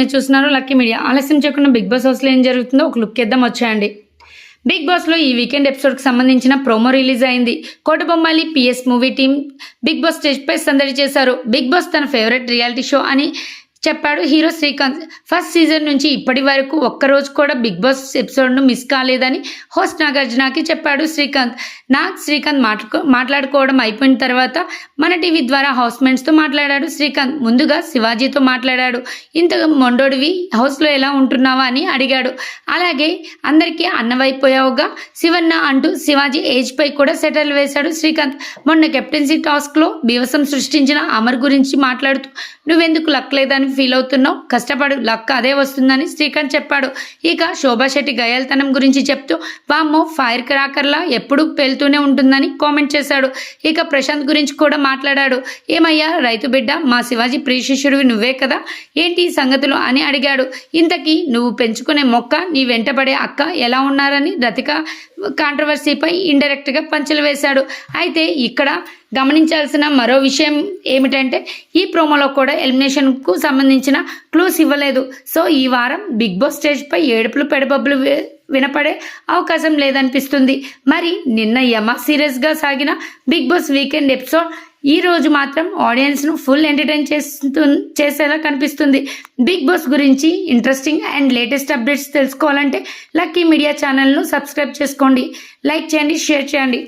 మీరు చూస్తున్నారు lucky media. ఆలస్యం చేయకుండా బిగ్ బాస్ హౌస్లో ఏం జరుగుతుందో ఒక లుక్ ఇద్దాం వచ్చేయండి. బిగ్ బాస్లో ఈ వీకెండ్ ఎపిసోడ్కి సంబంధించిన ప్రోమో రిలీజ్ అయింది. Kotabommali PS movie team Bigg Boss స్టేజ్పై సందడి చేశారు. బిగ్ బాస్ తన ఫేవరెట్ రియాలిటీ షో అని చెప్పాడు హీరో శ్రీకాంత్. ఫస్ట్ సీజన్ నుంచి ఇప్పటి వరకు ఒక్కరోజు కూడా బిగ్ బాస్ ఎపిసోడ్ను మిస్ కాలేదని హోస్ట్ నాగార్జునకి చెప్పాడు శ్రీకాంత్. నాగ్ శ్రీకాంత్ మాట్లాడుకో మాట్లాడుకోవడం అయిపోయిన తర్వాత మన టీవీ ద్వారా హౌస్మెంట్స్తో మాట్లాడాడు శ్రీకాంత్. ముందుగా శివాజీతో మాట్లాడాడు. ఇంతగా మొండోడివి హౌస్లో ఎలా ఉంటున్నావా అని అడిగాడు. అలాగే అందరికీ అన్నవైపోయావుగా శివన్న అంటూ శివాజీ ఏజ్పై కూడా సెటిల్ వేశాడు శ్రీకాంత్. మొన్న కెప్టెన్సీ టాస్క్లో బీవసం సృష్టించిన అమర్ గురించి మాట్లాడుతూ నువ్వెందుకు లక్కలేదని అని ఫీల్ అవుతున్నావు? కష్టపడు లక్ అదే వస్తుందని శ్రీకాంత్ చెప్పాడు. ఇక శోభా శెట్టి గయాల్తనం గురించి చెప్తూ వామ్మో ఫైర్ క్రాకర్లా ఎప్పుడూ పేలుతూనే ఉంటుందని కామెంట్ చేశాడు. ఇక ప్రశాంత్ గురించి కూడా మాట్లాడాడు. ఏమయ్యా రైతు బిడ్డ మా శివాజీ ప్రియశిష్యుడివి నువ్వే కదా? ఏంటి సంగతులు? అని అడిగాడు. ఇంతకీ నువ్వు పెంచుకునే మొక్క నీ వెంటబడే అక్క ఎలా ఉన్నారని రతిక కాంట్రవర్సీపై ఇండైరెక్ట్గా పంచలు వేశాడు. అయితే ఇక్కడ గమనించాల్సిన మరో విషయం ఏమిటంటే ఈ ప్రోమోలో కూడా ఎలిమినేషన్కు సంబంధించిన క్లూస్ ఇవ్వలేదు. సో ఈ వారం బిగ్ బాస్ స్టేజ్పై ఏడుపులు పెడబబ్బులు వినపడే అవకాశం లేదనిపిస్తుంది. మరి నిన్న యమ సీరియస్గా సాగిన బిగ్ బాస్ వీకెండ్ ఎపిసోడ్ ఈ రోజు మాత్రం ఆడియన్స్ను ఫుల్ ఎంటర్టైన్ చేస్తు చేసేలా కనిపిస్తుంది. బిగ్ బాస్ గురించి ఇంట్రెస్టింగ్ అండ్ లేటెస్ట్ అప్డేట్స్ తెలుసుకోవాలంటే లక్కీ మీడియా ఛానల్ను సబ్స్క్రైబ్ చేసుకోండి. లైక్ చేయండి షేర్ చేయండి.